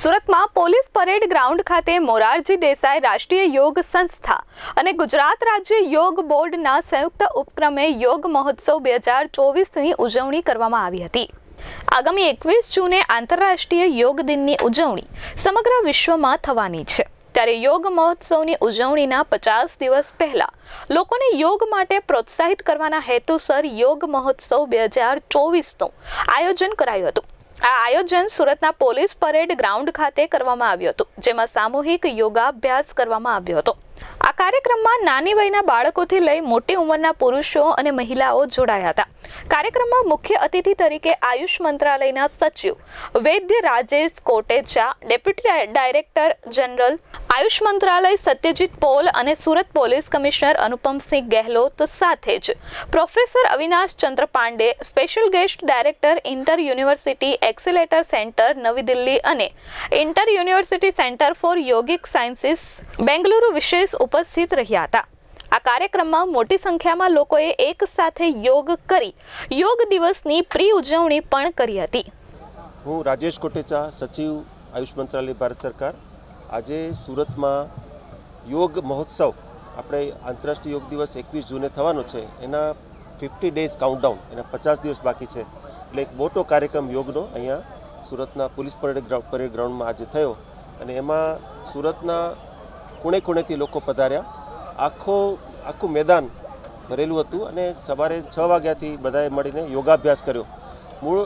સુરતમાં police parade ground ખાતે મોરારજી દેસાઈ રાષ્ટ્રીય યોગ સંસ્થા અને ગુજરાત રાજ્ય યોગ બોર્ડના સંયુક્ત ઉપક્રમે યોગ મહોત્સવ બે હજાર ચોવીસની ઉજવણી કરવામાં આવી હતી. આગામી એકવીસ જૂને આંતરરાષ્ટ્રીય યોગ દિનની ઉજવણી સમગ્ર વિશ્વમાં થવાની છે. ત્યારે યોગ મહોત્સવની ઉજવણીના પચાસ દિવસ પહેલા લોકોને યોગ માટે પ્રોત્સાહિત કરવાના હેતુસર યોગ મહોત્સવ બે હજાર ચોવીસનું આયોજન કરાયું હતું. આ આયોજન સુરતના પોલીસ પરેડ ગ્રાઉન્ડ ખાતે કરવામાં આવ્યું હતું, જેમાં સામૂહિક યોગાભ્યાસ કરવામાં આવ્યો હતો. કાર્યક્રમમાં નાની વયના બાળકોથી લઈ મોટી ઉંમરના પુરુષો અને મહિલાઓ જોડાયા હતા. કાર્યક્રમમાં મુખ્ય અતિથિ તરીકે આયુષ મંત્રાલયના સચિવ, Vaidya Rajesh Kotecha, deputy director general, Ayush મંત્રાલય સત્યજીત પોલ અને સુરત પોલીસ કમિશનર અનુપમસિંહ ગેહલોત સાથે જ professor Avinash Chandra Pandey, special guest director inter university accelerator centre નવી દિલ્હી અને inter university centre for yogic sciences Bengaluru વિશેષ ઉપસ્થિત રહ્યા હતા. આ કાર્યક્રમમાં મોટી સંખ્યામાં લોકોએ એક સાથે યોગ કરી, યોગ દિવસની પ્રી ઉજવણી પણ કરી હતી. હું રાજેશ કોટેચા, સચિવ આયુષ મંત્રાલય, ભારત સરકાર. આજે સુરતમાં યોગ મહોત્સવ, આપણે આંતરરાષ્ટ્રીય યોગ દિવસ એકવીસ જૂને થવાનો છે. એના ફિફ્ટી ડેઝ કાઉન્ટડાઉન એના પચાસ દિવસ બાકી છે. એટલે એક મોટો કાર્યક્રમ યોગનો અહીંયા સુરતના પોલીસ પરેડ ગ્રાઉન્ડ, પરેડ ગ્રાઉન્ડમાં આજે થયો. અને એમાં સુરતના ખૂણે ખૂણેથી લોકો પધાર્યા. આખો, આખું મેદાન ભરેલું હતું અને સવારે છ વાગ્યાથી બધાએ મળીને યોગાભ્યાસ કર્યો. મૂળ,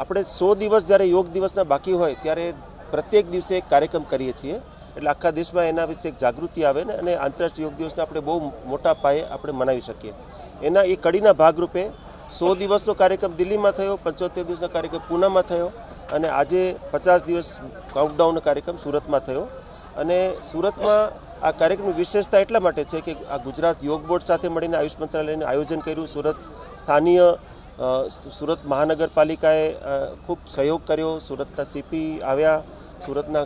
આપણે સો દિવસ જ્યારે યોગ દિવસના બાકી હોય ત્યારે પ્રત્યેક દિવસે એક કાર્યક્રમ કરીએ છીએ. એટલે આખા દેશમાં એના વિશે એક જાગૃતિ આવે ને અને આંતરરાષ્ટ્રીય યોગ દિવસને આપણે બહુ મોટા પાયે આપણે મનાવી શકીએ. એના એ કડીના ભાગરૂપે સો દિવસનો કાર્યક્રમ દિલ્હીમાં થયો, પંચોતેર દિવસનો કાર્યક્રમ પૂનામાં થયો અને આજે પચાસ દિવસ કાઉન્ટડાઉનનો કાર્યક્રમ સુરતમાં થયો. અને સુરતમાં આ કાર્યક્રમની વિશેષતા એટલા માટે છે કે આ ગુજરાત યોગ બોર્ડ સાથે મળીને આયુષ મંત્રાલયને આયોજન કર્યું. સુરત સ્થાનીય સુરત મહાનગરપાલિકાએ ખૂબ સહયોગ કર્યો. સુરતના સીપી આવ્યા, સુરતના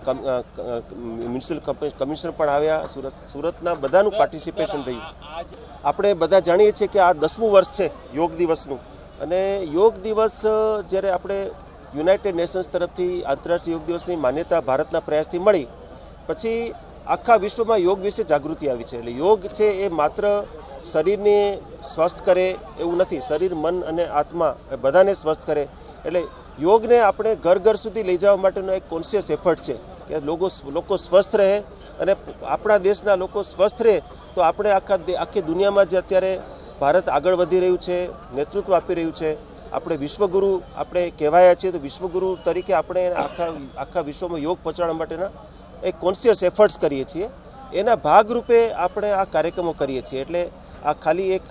મ્યુનિસિપલ કમિશનર પણ આવ્યા. સુરત, સુરતના બધાનું પાર્ટિસિપેશન રહ્યું. આપણે બધા જાણીએ છીએ કે આ દસમું વર્ષ છે યોગ દિવસનું. અને યોગ દિવસ જ્યારે આપણે યુનાઇટેડ નેશન્સ તરફથી આંતરરાષ્ટ્રીય યોગ દિવસની માન્યતા ભારતના પ્રયાસથી મળી પછી આખા વિશ્વમાં યોગ વિશે જાગૃતિ આવી છે. એટલે યોગ છે એ માત્ર શરીરને સ્વસ્થ કરે એવું નથી. શરીર, મન અને આત્મા એ બધાને સ્વસ્થ કરે. એટલે યોગને આપણે ઘર ઘર સુધી લઈ જવા માટેનો એક કોન્શિયસ એફર્ટ છે કે લોકો લોકો સ્વસ્થ રહે અને આપણા દેશના લોકો સ્વસ્થ રહે તો આપણે આખા આખી દુનિયામાં જે અત્યારે ભારત આગળ વધી રહ્યું છે, નેતૃત્વ આપી રહ્યું છે, આપણે વિશ્વગુરુ આપણે કહેવાયા છીએ તો વિશ્વગુરુ તરીકે આપણે આખા આખા વિશ્વમાં યોગ પહોંચાડવા માટેના એક કોન્શિયસ એફર્ટ્સ કરીએ છીએ. એના ભાગરૂપે આપણે આ કાર્યક્રમો કરીએ છીએ. એટલે આ ખાલી એક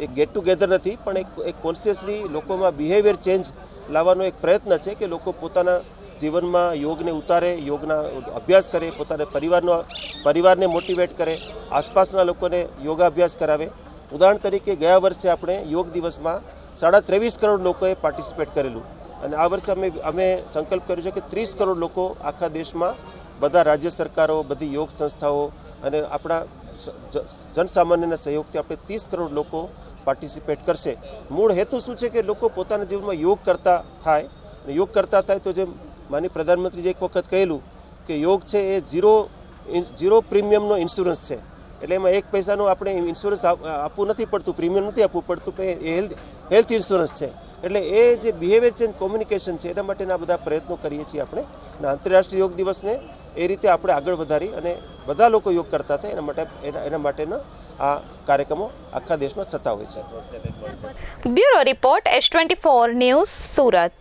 એક ગેટ ટુગેધર નથી, પણ એક એક કોન્શિયસલી લોકોમાં બિહેવિયર ચેન્જ લાવવાનો એક પ્રયત્ન છે કે લોકો પોતાના જીવનમાં યોગને ઉતારે, યોગના અભ્યાસ કરે, પોતાના પરિવારનો, પરિવારને મોટિવેટ કરે, આસપાસના લોકોને યોગાભ્યાસ કરાવે. ઉદાહરણ તરીકે ગયા વર્ષે આપણે યોગ દિવસમાં સાડા ત્રેવીસ કરોડ લોકોએ પાર્ટિસિપેટ કરેલું. અને આ વર્ષે અમે અમે સંકલ્પ કર્યો છે કે ત્રીસ કરોડ લોકો આખા દેશમાં બધા રાજ્ય સરકારો, બધી યોગ સંસ્થાઓ અને આપણા જ- જનસામાન્યના સહયોગથી આપણે ત્રીસ કરોડ લોકો પાર્ટિસિપેટ કરશે. મૂળ હેતુ શું છે કે લોકો પોતાના જીવનમાં યોગ કરતા થાય અને યોગ કરતા થાય તો જેમ માની પ્રધાનમંત્રીએ એક વખત કહેલું કે યોગ છે એ ઝીરો ઝીરો પ્રીમિયમનો ઇન્સ્યોરન્સ છે. એટલે એમાં એક પૈસાનું આપણે ઇન્સ્યોરન્સ આપ- આપવું નથી પડતું, પ્રીમિયમ નથી આપવું પડતું એ હેલ્થ હેલ્થ ઇન્સ્યોરન્સ છે. એટલે એ જે બિહેવિયર ચેન્જ કોમ્યુનિકેશન છે, એના માટેના બધા પ્રયત્નો કરીએ છીએ આપણે. અને આંતરરાષ્ટ્રીય યોગ દિવસને એ રીતે આપણે આગળ વધારી અને બધા લોકો યોગ કરતા થાય એના માટે એના માટેના આ કાર્યક્રમો આખા દેશમાં થતા હોય છે. Bureau report, S twenty four news Surat.